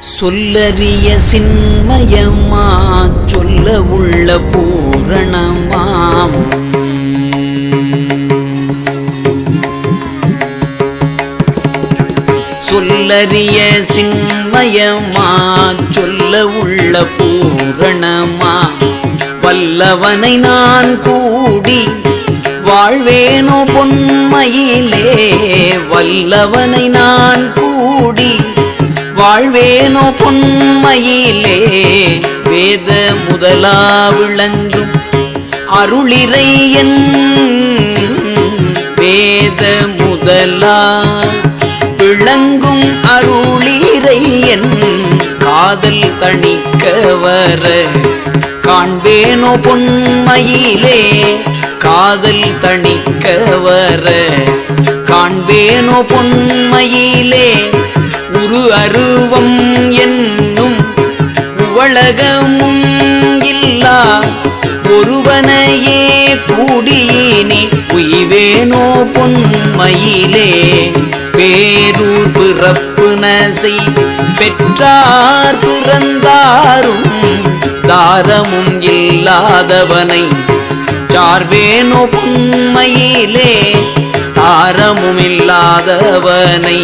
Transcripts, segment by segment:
சொல்லறிய சின்மயமா சொல்ல உள்ள பூரணமாம். சொல்லறிய சின்மயமா சொல்ல உள்ள பூரணமா. வல்லவனை நான் கூடி வாழ்வேனோ பொன்மையிலே வல்லவனை நான் கூடி வாழ்வேனோ பொன்மையிலே வேத முதலா விளங்கும் அருளிரை என் வேத முதலா விளங்கும் அருளிரை என் காதல் தணிக்க வர காண்பேனோ பொன்மையிலே காதல் தணிக்க வர காண்பேனோ பொன்மையிலே உரு அருவம் என்னும் உலகமும் இல்லா. ஒருவனையே கூடியினி உய்வேனோ பொன்மையிலே. பேரு பிறப்பு நசை பெற்றார் பிறந்தாரும் தாரமும் இல்லாதவனை சார்வேனோ பொன்மையிலே தாரமும் இல்லாதவனை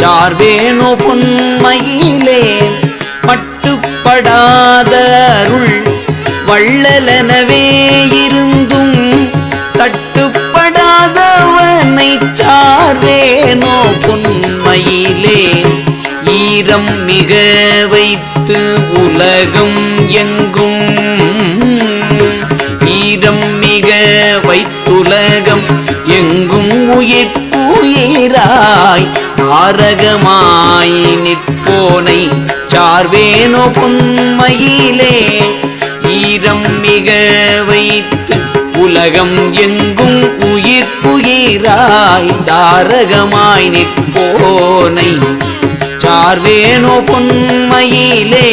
சார்வேனோ பொன்மையிலே பட்டுப்படாத அருள் வள்ளலனவே இருந்தும் தட்டுப்படாதவனை சார்வேனோ பொன்மையிலே ஈரம் மிக வைத்து உலகம் எங்கும் சாரகமாய் நிற்போனை சார்வேனோ பொன்மையிலே ஈரம் மிக வைத்து உலகம் எங்கும் உயிர் புயிராய் தாரகமாய் நிற்போனை சார்வேனோ பொன்மையிலே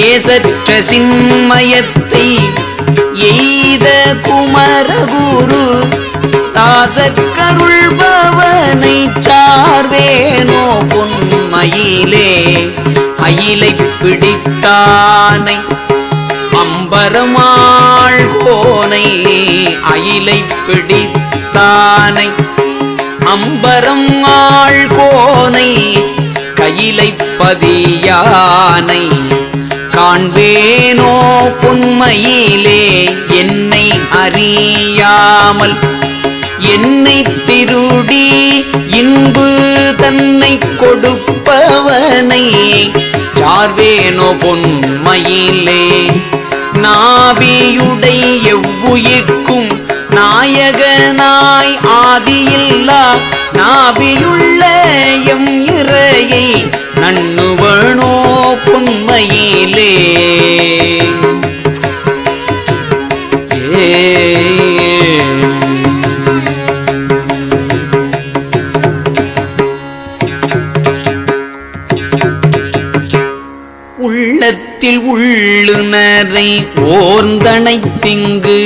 ஏசற்ற சின்மயத்தை எய்த குமரகுரு தாசற்கருள்பவனை சார்வேனோ பொன்மையிலே. அயிலை பிடித்தானை அம்பரமாள் கோனை. அயிலை பிடித்தானை அம்பரம் ஆள் கோனை. கையிலை பதியானை காண்பேனோ பொன்மையிலே. என்னை அறியாமல் என்னை திருடி இன்பு தன்னை கொடுப்பவனை. சார்வேனோ பொன்மையிலே நாபியுடை எவ்வுயிர்க்கும் நாயகனாய் ஆதியில்லா. நாபியுள்ள எம் இறையை நண்ணுவனோ பொன்மையிலே. ஓர்ந்தனை திங்கு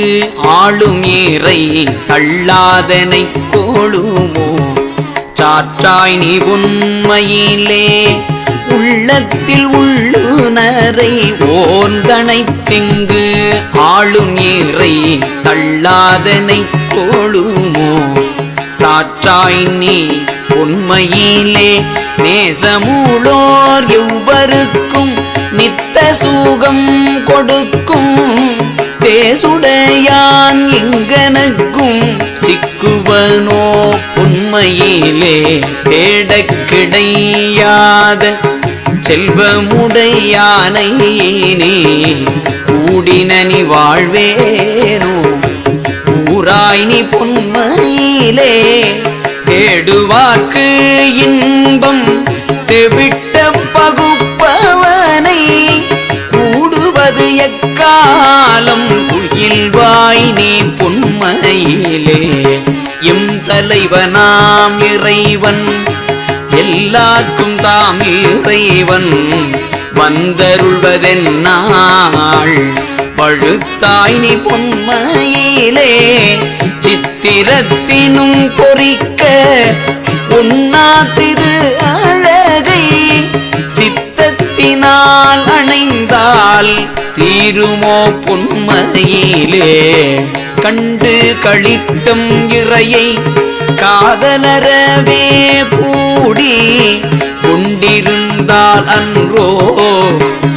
ஆளும் ஏறை தள்ளாதனை கோளுமோ சாற்றாய் நீ உண்மையிலே உள்ளத்தில் உள்ளுணரை ஓர்ந்தனை திங்கு ஆளும் ஏறை தள்ளாதனை கோளுமோ சாற்றாய் நீ உண்மையிலே நேசமூலோர் எவ்வருக்கும் நித்த சூகம் கொடுக்கும். தேசுடையான் இங்கனக்கும் சிக்குவனோ உண்மையிலே தேடக் கிடையாத செல்வமுடையானை நீ கூடினனி வாழ்வேனோ? ஊராய் நீ பொன்மையிலே தேடுவார்க்கு இன் குயில்வாய் நீ பொன்மையிலே. எம் தலைவனாம் இறைவன் எல்லாருக்கும் தாம் இறைவன். வந்தருள்வதென்னாள் பழுத்தாய் நீ பொன்மையிலே. சித்திரத்தினும் பொறிக்க உண்ணா திரு அழகை சித்தத்தினால் அணைந்தாள் தீருமோ பொன்மையிலே கண்டு கழித்தம் இறையை காதலரவே கூடி கொண்டிருந்தால் அன்றோ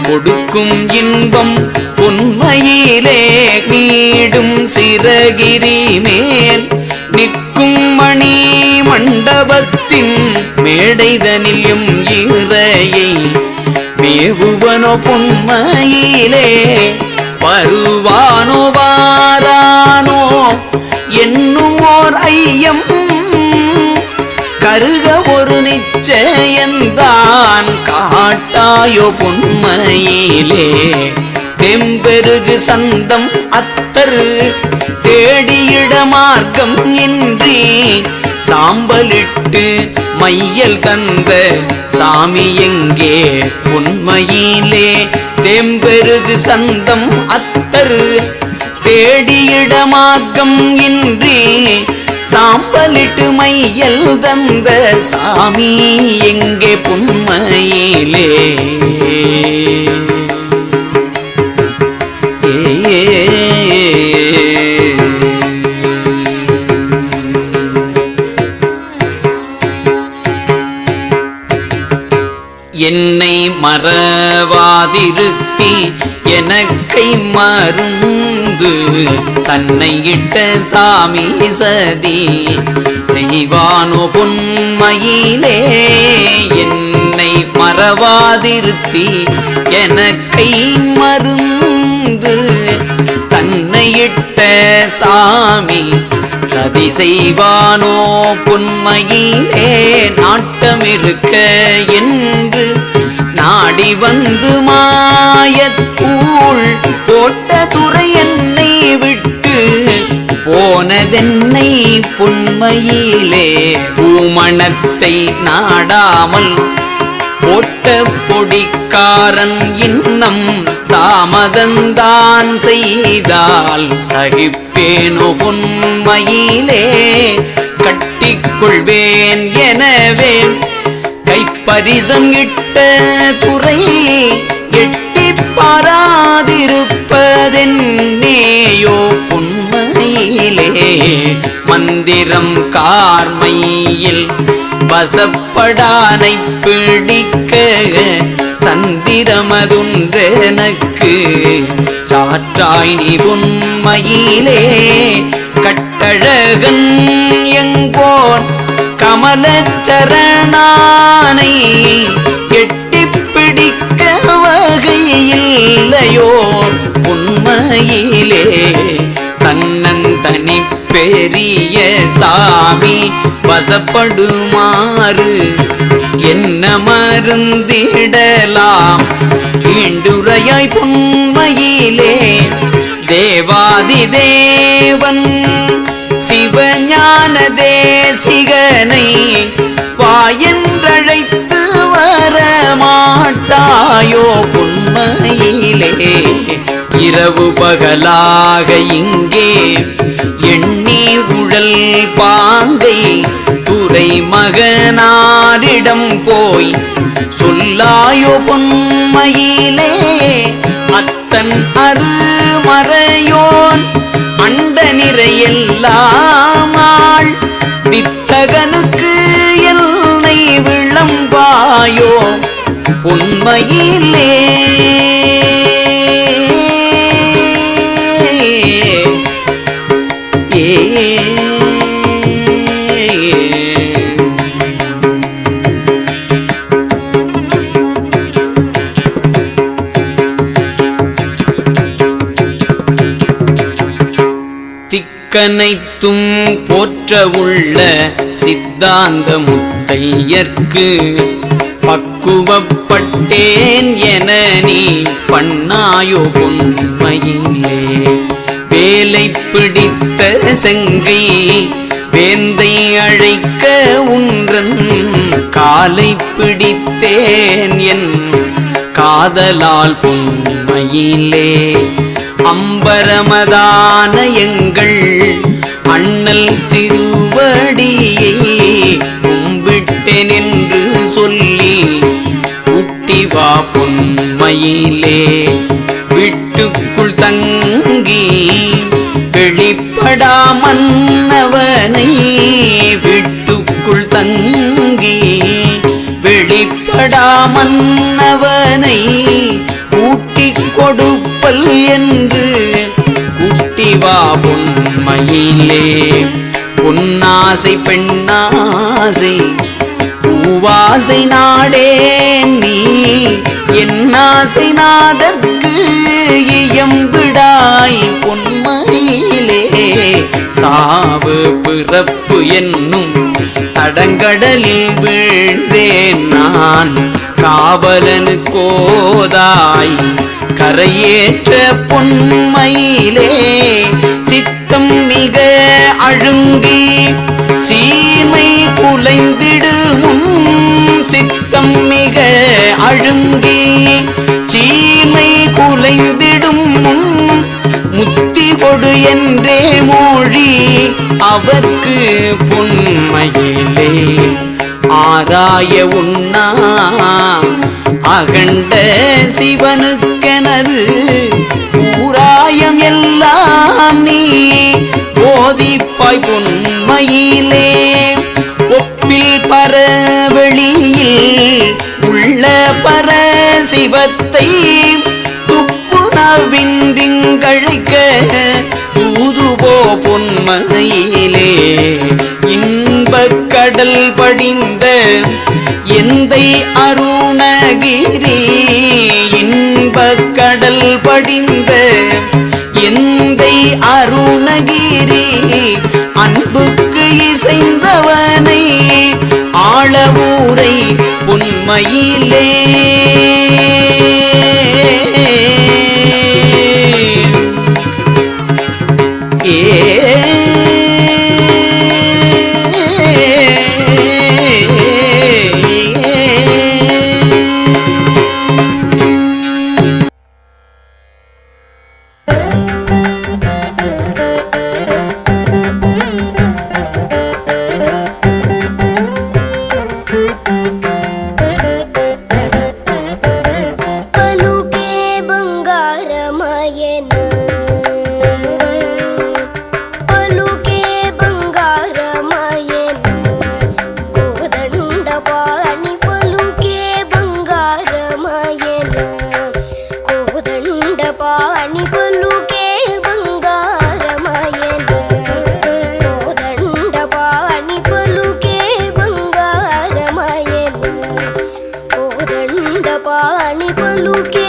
கொடுக்கும் இன்பம் பொன்மையிலே. நீடும் சிறகிரி மேல் நிற்கும் மணி மண்டபத்தின் மேடைதனில் இறையை மேவுவனோ பொன்மையிலே வருவானோ வாரானோ என்னும் ஓர் ஐயம். கருக ஒரு நிச்சயந்தான் காட்டாயோ பொன்மையிலே தெம்பெருகு சந்தம் அத்த அத்தர் தேடியிட மார்க்கம் இன்றி சாம்பலிட்டு மையல் கந்த சாமி எங்கே? உண்மையிலே தெம்பெருகு சந்தம் அத்தரு. தேடியிட மார்க்கம் இன்றி சாம்பலிட்டு மையல் தந்த சாமி எங்கே? புண்மையிலே மறவாதிருத்தி எனக்கை மருந்து. தன்னை இட்ட சாமி சதி செய்வானோ பொன்மையிலே. என்னை மறவாதிருத்தி எனக்கை மருந்து. தன்னை இட்ட சாமி சதி செய்வானோ பொன்மையிலே. நாட்டமிருக்க என்று நாடி வந்து மாயத்தூள் போட்ட துறை என்னை விட்டு போனதென்னை புண்மையிலே பூமணத்தை நாடாமல் போட்ட பொடிக்காரன் இன்னம் தாமதந்தான் செய்தால் சகிப்பேனோ உண்மையிலே கட்டிக்கொள்வேன் எனவே பரிசம் இட்ட குறை எட்டி பாராதிருப்பதென்னேயோ பொன்மையிலே. மந்திரம் கார்மையில் வசப்படானை பிடிக்க தந்திரமதுன்றெனக்கு சாற்றாய் நீ உண்மையிலே கட்டழகன் கமலச்சரணானை எட்டி பிடிக்க வகையில்லையோ? உண்மையிலே தன்னந்தனி பெரிய சாமி வசப்படுமாறு என்ன மருந்திடலாம்? ஈண்டுரையாய் பொன்மையிலே தேவாதி தேவன் சிவஞ தேசிகனை வாயென்றழைத்து வர மாட்டாயோ பொன்மையிலே? இரவு பகலாக இங்கே எண்ணி உழல் பாங்கை துறை மகனாரிடம் போய் சொல்லாயோ பொன்மையிலே? அத்தன் அருமறையோன் அண்ட நிறையெல்லாம் மயிலே திக்கனைத்தும் போற்ற உள்ள சித்தாந்த முத்தையர்க்கு கொண்டேன் என நீ பண்ணாயோ பொன்மையிலே வேலை பிடித்த செங்கை வேந்தை அழைக்க உன்றன் காலை பிடித்தேன் என் காதலால் பொன்மையிலே அம்பரமதான எங்கள் அண்ணல் திருவடியை கும்பிட்டேன் என்று சொல்லி பொன்மையிலே வீட்டுக்குள் தங்கி வெளிப்படா மன்னவனை வீட்டுக்குள் தங்கி வெளிப்படா மன்னவனை கூட்டிக் கொடுப்பல் என்று கூட்டிவா பொன்மையிலே. பொன்னாசை பெண்ணாசை பூவாசை நாடே நீ என்னாசை இயம்பிடாய் பொன்மையிலே. சாவு பிறப்பு என்னும் அடங்கடலில் வீழ்ந்தேன் நான். காவலனு கோதாய் கரையேற்ற பொன்மையிலே. சித்தம் என்றே மொழி அவர்க்கு பொன்மையிலே ஆராய உண்ணா அகண்ட சிவனுக்கெனது ஊராயம் எல்லாம் நீ போதிப்பாய் பொன்மையிலே ஒப்பில் பரவெளியில் உள்ள பர சிவத்தை துப்பு நவின்றிங்கழைக்க மகையிலே இன்பக் கடல் படிந்த எந்தை அருணகிரி இன்பக் கடல் படிந்த எந்தை அருணகிரி அன்புக்கு இசைந்தவனை ஆளவூரை உண்மையிலே మండపాన్ని పలుకే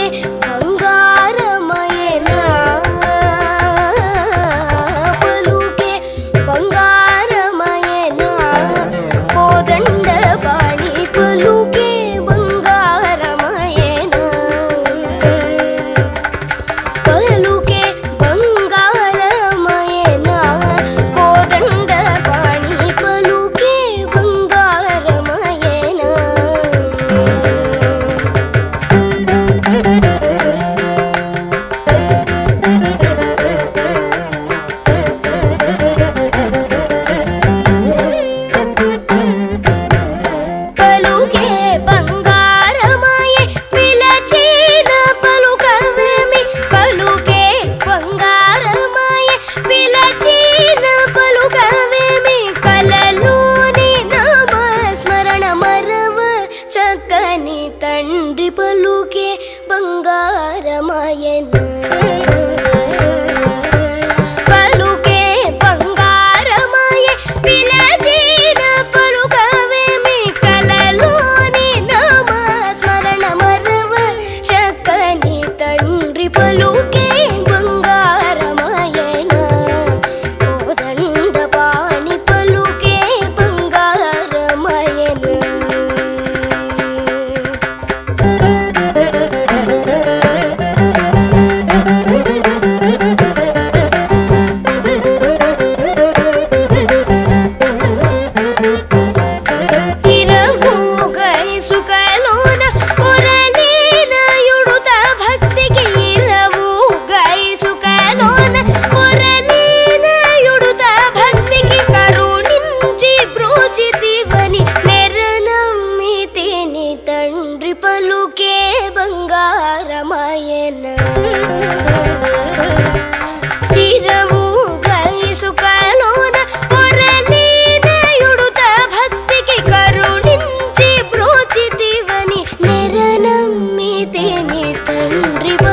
நன்றி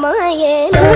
సమయను